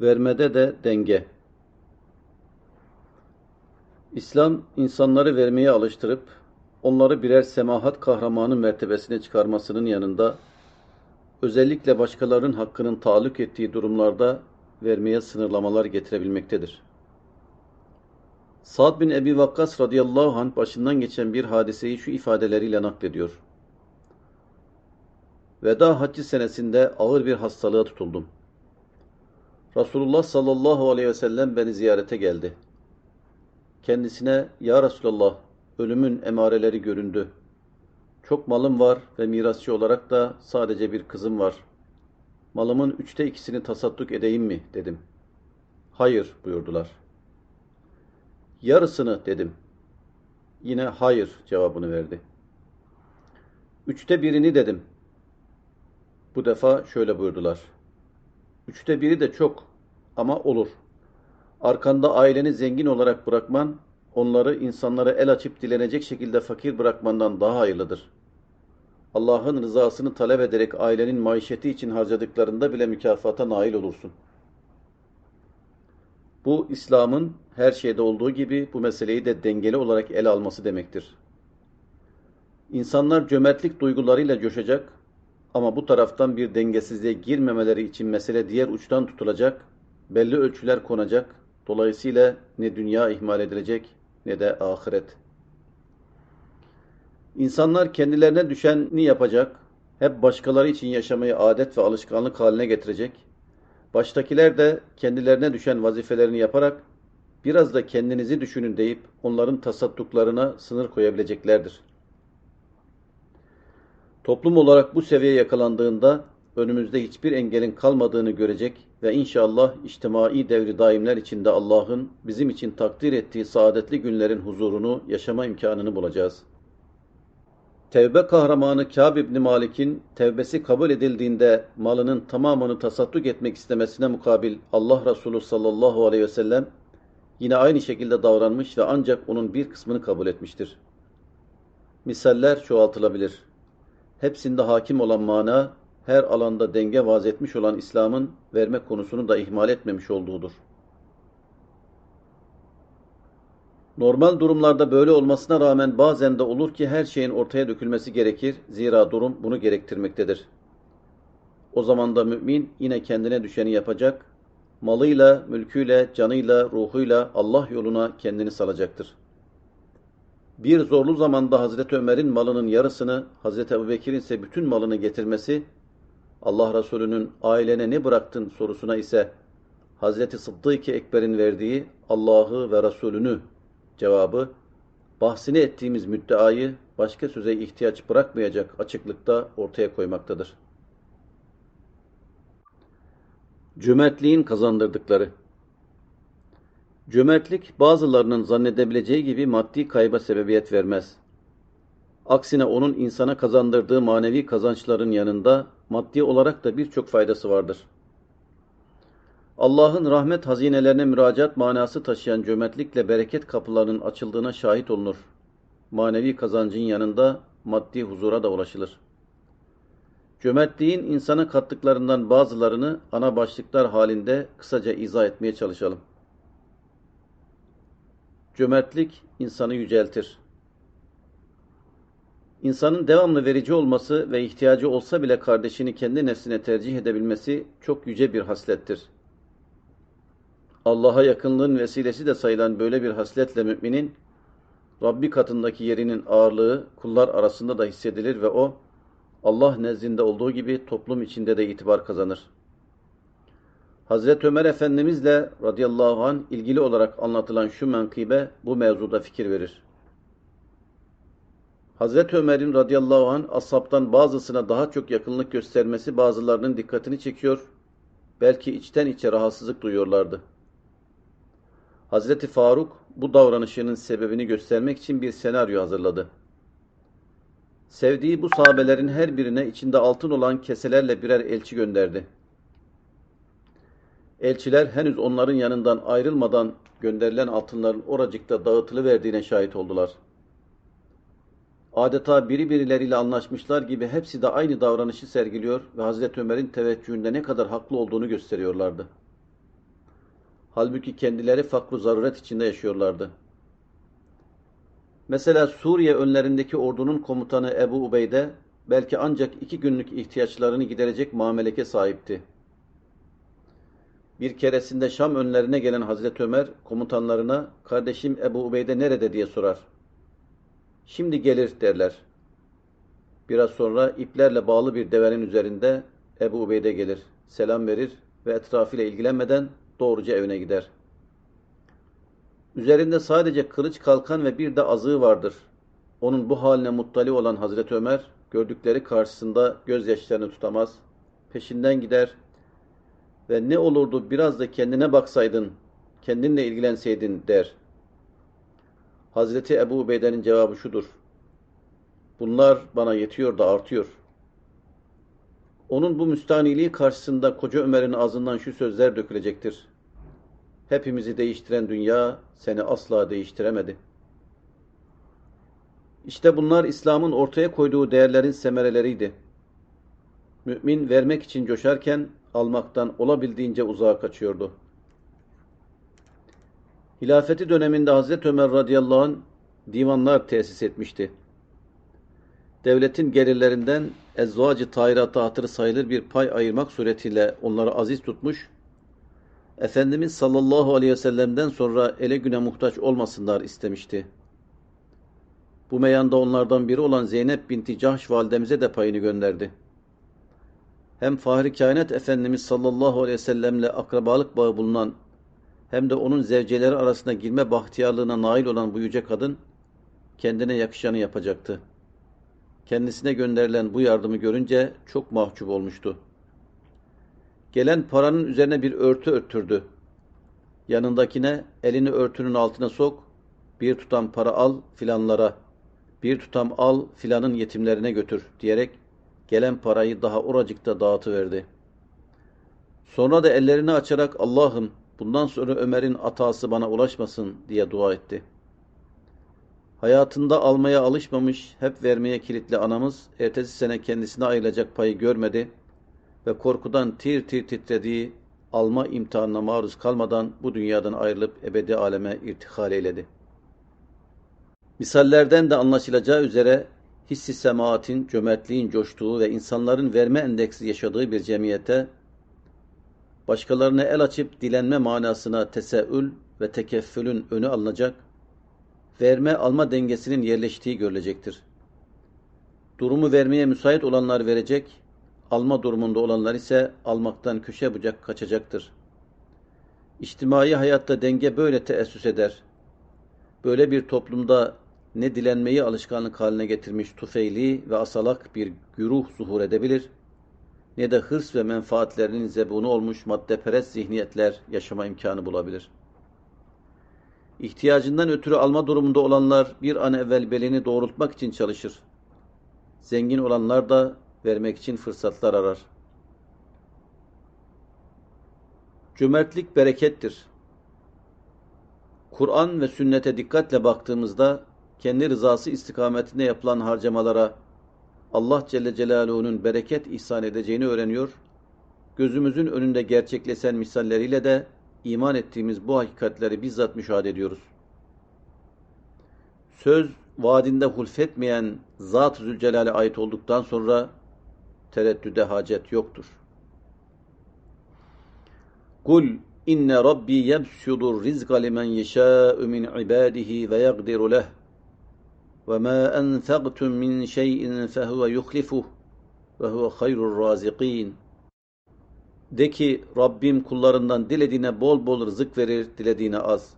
Vermede de denge. İslam insanları vermeye alıştırıp onları birer semahat kahramanı mertebesine çıkarmasının yanında özellikle başkalarının hakkının taalluk ettiği durumlarda vermeye sınırlamalar getirebilmektedir. Sa'd bin Ebi Vakkas radıyallahu anh başından geçen bir hadiseyi şu ifadeleriyle naklediyor. Veda haccı senesinde ağır bir hastalığa tutuldum. Resulullah sallallahu aleyhi ve sellem beni ziyarete geldi. Kendisine, Ya Resulallah, ölümün emareleri göründü. Çok malım var ve mirasçı olarak da sadece bir kızım var. Malımın üçte ikisini tasadduk edeyim mi? dedim. Hayır buyurdular. Yarısını dedim. Yine hayır cevabını verdi. Üçte birini dedim. Bu defa şöyle buyurdular. Üçte biri de çok ama olur. Arkanda aileni zengin olarak bırakman, onları insanlara el açıp dilenecek şekilde fakir bırakmandan daha hayırlıdır. Allah'ın rızasını talep ederek ailenin maişeti için harcadıklarında bile mükafata nail olursun. Bu İslam'ın her şeyde olduğu gibi bu meseleyi de dengeli olarak ele alması demektir. İnsanlar cömertlik duygularıyla coşacak ama bu taraftan bir dengesizliğe girmemeleri için mesele diğer uçtan tutulacak, belli ölçüler konacak, dolayısıyla ne dünya ihmal edilecek ne de ahiret. İnsanlar kendilerine düşeni yapacak, hep başkaları için yaşamayı adet ve alışkanlık haline getirecek, baştakiler de kendilerine düşen vazifelerini yaparak biraz da kendinizi düşünün deyip onların tasadduklarına sınır koyabileceklerdir. Toplum olarak bu seviyeye yakalandığında önümüzde hiçbir engelin kalmadığını görecek ve inşallah içtimai devri daimler içinde Allah'ın bizim için takdir ettiği saadetli günlerin huzurunu yaşama imkanını bulacağız. Tevbe kahramanı Kâb İbni Malik'in tevbesi kabul edildiğinde malının tamamını tasadduk etmek istemesine mukabil Allah Resulü sallallahu aleyhi ve sellem yine aynı şekilde davranmış ve ancak onun bir kısmını kabul etmiştir. Misaller çoğaltılabilir. Hepsinde hakim olan mana, her alanda denge vaz etmiş olan İslam'ın verme konusunu da ihmal etmemiş olduğudur. Normal durumlarda böyle olmasına rağmen bazen de olur ki her şeyin ortaya dökülmesi gerekir. Zira durum bunu gerektirmektedir. O zaman da mümin yine kendine düşeni yapacak, malıyla, mülküyle, canıyla, ruhuyla Allah yoluna kendini salacaktır. Bir zorlu zamanda Hazreti Ömer'in malının yarısını, Hazreti Ebubekir'in ise bütün malını getirmesi, Allah Resulü'nün ailene ne bıraktın sorusuna ise Hazreti Sıddık-ı Ekber'in verdiği Allah'ı ve Resulünü cevabı, bahsini ettiğimiz müddeayı başka söze ihtiyaç bırakmayacak açıklıkta ortaya koymaktadır. Cömertliğin kazandırdıkları Cömertlik bazılarının zannedebileceği gibi maddi kayba sebebiyet vermez. Aksine onun insana kazandırdığı manevi kazançların yanında maddi olarak da birçok faydası vardır. Allah'ın rahmet hazinelerine müracaat manası taşıyan cömertlikle bereket kapılarının açıldığına şahit olunur. Manevi kazancın yanında maddi huzura da ulaşılır. Cömertliğin insana kattıklarından bazılarını ana başlıklar halinde kısaca izah etmeye çalışalım. Cömertlik insanı yüceltir. İnsanın devamlı verici olması ve ihtiyacı olsa bile kardeşini kendi nefsine tercih edebilmesi çok yüce bir haslettir. Allah'a yakınlığın vesilesi de sayılan böyle bir hasletle müminin Rabbi katındaki yerinin ağırlığı kullar arasında da hissedilir ve o Allah nezdinde olduğu gibi toplum içinde de itibar kazanır. Hazreti Ömer Efendimizle radıyallahu an ilgili olarak anlatılan şu menkıbe bu mevzuda fikir verir. Hazreti Ömer'in radıyallahu an ashabtan bazısına daha çok yakınlık göstermesi bazılarının dikkatini çekiyor, belki içten içe rahatsızlık duyuyorlardı. Hazreti Faruk bu davranışının sebebini göstermek için bir senaryo hazırladı. Sevdiği bu sahabelerin her birine içinde altın olan keselerle birer elçi gönderdi. Elçiler henüz onların yanından ayrılmadan gönderilen altınların oracıkta dağıtılıverdiğine şahit oldular. Adeta biri birileriyle anlaşmışlar gibi hepsi de aynı davranışı sergiliyor ve Hazreti Ömer'in teveccühünde ne kadar haklı olduğunu gösteriyorlardı. Halbuki kendileri fakru zaruret içinde yaşıyorlardı. Mesela Suriye önlerindeki ordunun komutanı Ebu Ubeyde belki ancak iki günlük ihtiyaçlarını giderecek mameleke sahipti. Bir keresinde Şam önlerine gelen Hazreti Ömer komutanlarına kardeşim Ebu Ubeyde nerede diye sorar. Şimdi gelir derler. Biraz sonra iplerle bağlı bir devenin üzerinde Ebu Ubeyde gelir, selam verir ve etrafıyla ilgilenmeden doğruca evine gider. Üzerinde sadece kılıç kalkan ve bir de azığı vardır. Onun bu haline muttali olan Hazreti Ömer, gördükleri karşısında gözyaşlarını tutamaz, peşinden gider ve ne olurdu biraz da kendine baksaydın, kendinle ilgilenseydin der. Hazreti Ebu Ubeyde'nin cevabı şudur. Bunlar bana yetiyor da artıyor. Onun bu müstaniliği karşısında koca Ömer'in ağzından şu sözler dökülecektir. Hepimizi değiştiren dünya seni asla değiştiremedi. İşte bunlar İslam'ın ortaya koyduğu değerlerin semereleriydi. Mümin vermek için coşarken almaktan olabildiğince uzağa kaçıyordu. Hilafeti döneminde Hazreti Ömer radıyallahu anh divanlar tesis etmişti. Devletin gelirlerinden ezzvacı tahiratı hatırı sayılır bir pay ayırmak suretiyle onları aziz tutmuş, Efendimiz sallallahu aleyhi ve sellem'den sonra ele güne muhtaç olmasınlar istemişti. Bu meyanda onlardan biri olan Zeynep binti Cahş validemize de payını gönderdi. Hem Fahri Kainat Efendimiz sallallahu aleyhi ve sellemle akrabalık bağı bulunan hem de onun zevceleri arasına girme bahtiyarlığına nail olan bu yüce kadın kendine yakışanı yapacaktı. Kendisine gönderilen bu yardımı görünce çok mahcup olmuştu. Gelen paranın üzerine bir örtü örttürdü. Yanındakine elini örtünün altına sok, bir tutam para al filanlara, bir tutam al filanın yetimlerine götür diyerek gelen parayı daha oracıkta dağıtıverdi. Sonra da ellerini açarak Allah'ım bundan sonra Ömer'in atası bana ulaşmasın diye dua etti. Hayatında almaya alışmamış, hep vermeye kilitli anamız ertesi sene kendisine ayrılacak payı görmedi ve korkudan tir tir titrediği alma imtihanına maruz kalmadan bu dünyadan ayrılıp ebedi aleme irtihal eyledi. Misallerden de anlaşılacağı üzere hissi semaatin, cömertliğin coştuğu ve insanların verme endeksi yaşadığı bir cemiyete başkalarına el açıp dilenme manasına teseül ve tekeffülün önü alınacak, verme alma dengesinin yerleştiği görülecektir. Durumu vermeye müsait olanlar verecek, alma durumunda olanlar ise almaktan köşe bucak kaçacaktır. İçtimai hayatta denge böyle teessüs eder. Böyle bir toplumda ne dilenmeyi alışkanlık haline getirmiş tufeyli ve asalak bir güruh zuhur edebilir, ne de hırs ve menfaatlerinin zebunu olmuş maddeperest zihniyetler yaşama imkanı bulabilir. İhtiyacından ötürü alma durumunda olanlar bir an evvel belini doğrultmak için çalışır. Zengin olanlar da vermek için fırsatlar arar. Cömertlik berekettir. Kur'an ve sünnete dikkatle baktığımızda kendi rızası istikametinde yapılan harcamalara Allah Celle Celaluhu'nun bereket ihsan edeceğini öğreniyor. Gözümüzün önünde gerçekleşen misalleriyle de iman ettiğimiz bu hakikatleri bizzat müşahede ediyoruz. Söz vaadinde hulfetmeyen Zat-ı Zülcelal'e ait olduktan sonra tereddüde hacet yoktur. Kul inne rabbi yebsudur rizqa limen yeşâ'u min ibâdihi ve yagdiru leh enfaqtum min şey'in fehuve yuhlifuh ve huve hayrur razikîn. De ki Rabbim kullarından dilediğine bol bol rızık verir, dilediğine az.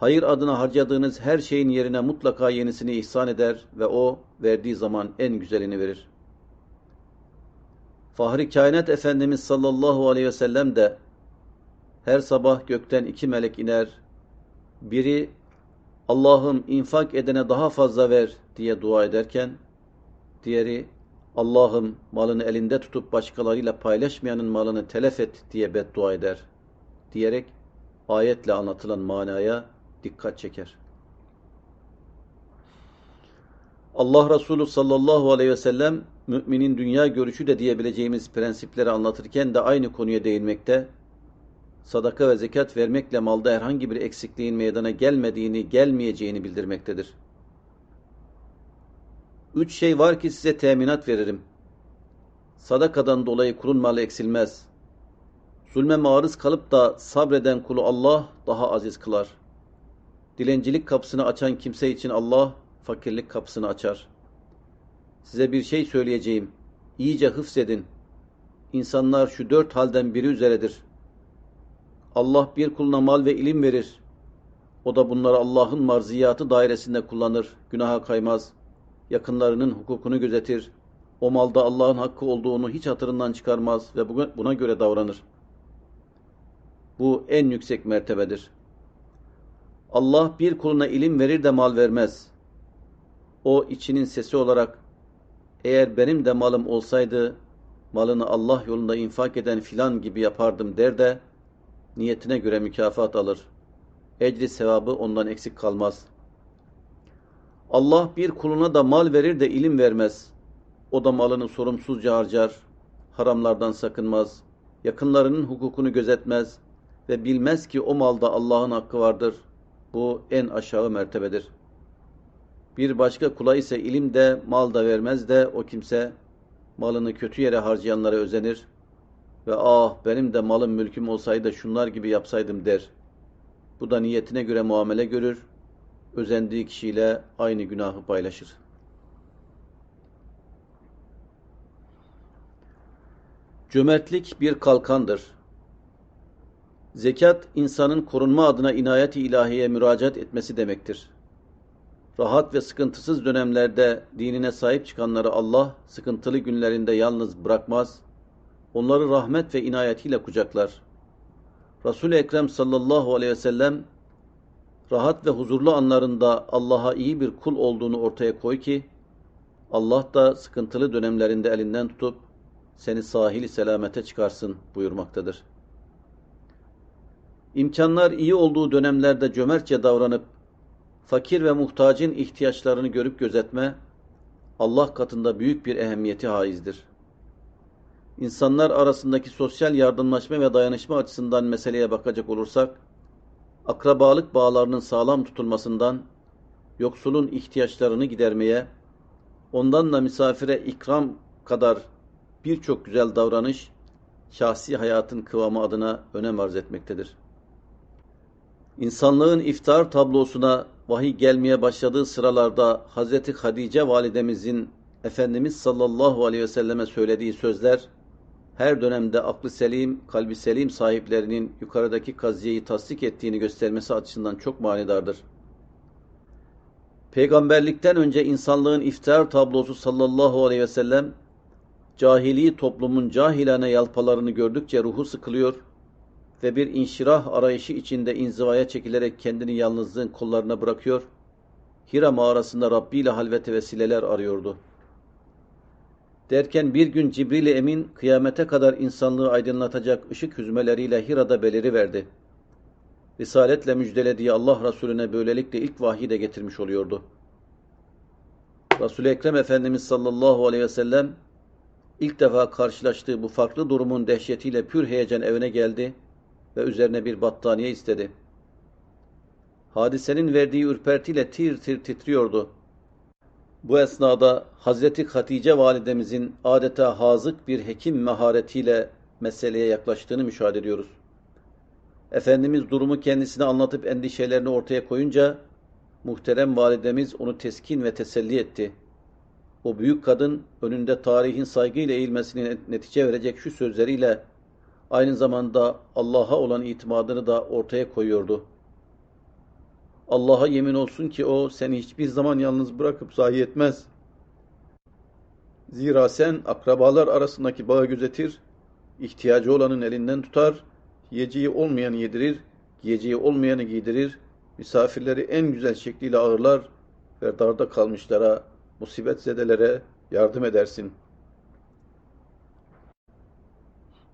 Hayır adına harcadığınız her şeyin yerine mutlaka yenisini ihsan eder ve o verdiği zaman en güzelini verir. Fahri Kainat Efendimiz sallallahu aleyhi ve sellem de her sabah gökten iki melek iner. Biri Allah'ım infak edene daha fazla ver diye dua ederken, diğeri Allah'ım malını elinde tutup başkalarıyla paylaşmayanın malını telef et diye beddua eder diyerek ayetle anlatılan manaya dikkat çeker. Allah Resulü sallallahu aleyhi ve sellem müminin dünya görüşü de diyebileceğimiz prensipleri anlatırken de aynı konuya değinmekte. Sadaka ve zekat vermekle malda herhangi bir eksikliğin meydana gelmediğini, gelmeyeceğini bildirmektedir. Üç şey var ki size teminat veririm. Sadakadan dolayı kulun malı eksilmez. Zulme maruz kalıp da sabreden kulu Allah daha aziz kılar. Dilencilik kapısını açan kimse için Allah fakirlik kapısını açar. Size bir şey söyleyeceğim. İyice hıfzedin. İnsanlar şu dört halden biri üzeredir. Allah bir kuluna mal ve ilim verir. O da bunları Allah'ın marziyatı dairesinde kullanır. Günaha kaymaz. Yakınlarının hukukunu gözetir. O malda Allah'ın hakkı olduğunu hiç hatırından çıkarmaz ve buna göre davranır. Bu en yüksek mertebedir. Allah bir kuluna ilim verir de mal vermez. O içinin sesi olarak eğer benim de malım olsaydı malını Allah yolunda infak eden filan gibi yapardım der de niyetine göre mükafat alır. Ecri sevabı ondan eksik kalmaz. Allah bir kuluna da mal verir de ilim vermez. O da malını sorumsuzca harcar, haramlardan sakınmaz, yakınlarının hukukunu gözetmez ve bilmez ki o malda Allah'ın hakkı vardır. Bu en aşağı mertebedir. Bir başka kula ise ilim de mal da vermez de o kimse malını kötü yere harcayanlara özenir ve ah benim de malım mülküm olsaydı şunlar gibi yapsaydım der. Bu da niyetine göre muamele görür, özendiği kişiyle aynı günahı paylaşır. Cömertlik bir kalkandır. Zekat, insanın korunma adına inayet-i ilahiye müracaat etmesi demektir. Rahat ve sıkıntısız dönemlerde dinine sahip çıkanları Allah, sıkıntılı günlerinde yalnız bırakmaz, onları rahmet ve inayetiyle kucaklar. Resul-i Ekrem sallallahu aleyhi ve sellem, rahat ve huzurlu anlarında Allah'a iyi bir kul olduğunu ortaya koy ki, Allah da sıkıntılı dönemlerinde elinden tutup, seni sahili selamete çıkarsın buyurmaktadır. İmkanlar iyi olduğu dönemlerde cömertçe davranıp, fakir ve muhtacın ihtiyaçlarını görüp gözetme, Allah katında büyük bir ehemmiyeti haizdir. İnsanlar arasındaki sosyal yardımlaşma ve dayanışma açısından meseleye bakacak olursak, akrabalık bağlarının sağlam tutulmasından, yoksulun ihtiyaçlarını gidermeye, ondan da misafire ikram kadar birçok güzel davranış, şahsi hayatın kıvamı adına önem arz etmektedir. İnsanlığın iftar tablosuna vahiy gelmeye başladığı sıralarda Hazreti Hadice validemizin Efendimiz sallallahu aleyhi ve selleme söylediği sözler, her dönemde aklı selim, kalbi selim sahiplerinin yukarıdaki kaziyeyi tasdik ettiğini göstermesi açısından çok manidardır. Peygamberlikten önce insanlığın iftar tablosu sallallahu aleyhi ve sellem, cahili toplumun cahilane yalpalarını gördükçe ruhu sıkılıyor ve bir inşirah arayışı içinde inzivaya çekilerek kendini yalnızlığın kollarına bırakıyor, Hira mağarasında Rabbi ile halvete vesileler arıyordu. Derken bir gün Cibril-i Emin kıyamete kadar insanlığı aydınlatacak ışık hüzmeleriyle Hira'da beliri verdi. Risaletle müjdelediği Allah Resulüne böylelikle ilk vahiy de getirmiş oluyordu. Resul-i Ekrem Efendimiz sallallahu aleyhi ve sellem ilk defa karşılaştığı bu farklı durumun dehşetiyle pür heyecan evine geldi ve üzerine bir battaniye istedi. Hadisenin verdiği ürpertiyle tir tir titriyordu. Bu esnada Hazreti Hatice validemizin adeta hazık bir hekim maharetiyle meseleye yaklaştığını müşahede ediyoruz. Efendimiz durumu kendisine anlatıp endişelerini ortaya koyunca muhterem validemiz onu teskin ve teselli etti. O büyük kadın önünde tarihin saygıyla eğilmesini netice verecek şu sözleriyle aynı zamanda Allah'a olan itimadını da ortaya koyuyordu. Allah'a yemin olsun ki o seni hiçbir zaman yalnız bırakıp zayi etmez. Zira sen akrabalar arasındaki bağı gözetir, ihtiyacı olanın elinden tutar, yiyeceği olmayanı yedirir, giyeceği olmayanı giydirir, misafirleri en güzel şekliyle ağırlar ve darda kalmışlara, musibet zedelere yardım edersin.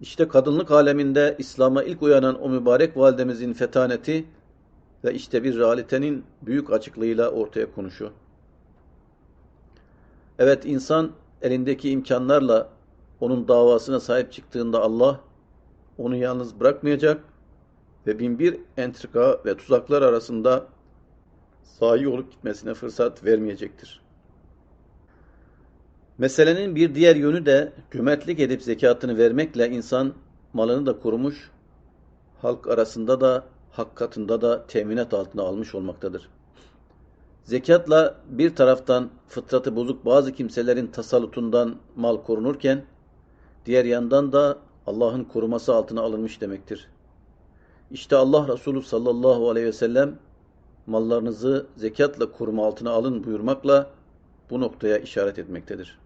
İşte kadınlık aleminde İslam'a ilk uyanan o mübarek validemizin fetaneti ve işte bir realitenin büyük açıklığıyla ortaya konuşuyor. Evet insan elindeki imkanlarla onun davasına sahip çıktığında Allah onu yalnız bırakmayacak, ve binbir entrika ve tuzaklar arasında sahi olup gitmesine fırsat vermeyecektir. Meselenin bir diğer yönü de cömertlik edip zekatını vermekle insan malını da korumuş, halk arasında da hak katında da teminat altına almış olmaktadır. Zekatla bir taraftan fıtratı bozuk bazı kimselerin tasallutundan mal korunurken, diğer yandan da Allah'ın koruması altına alınmış demektir. İşte Allah Resulü sallallahu aleyhi ve sellem mallarınızı zekatla koruma altına alın buyurmakla bu noktaya işaret etmektedir.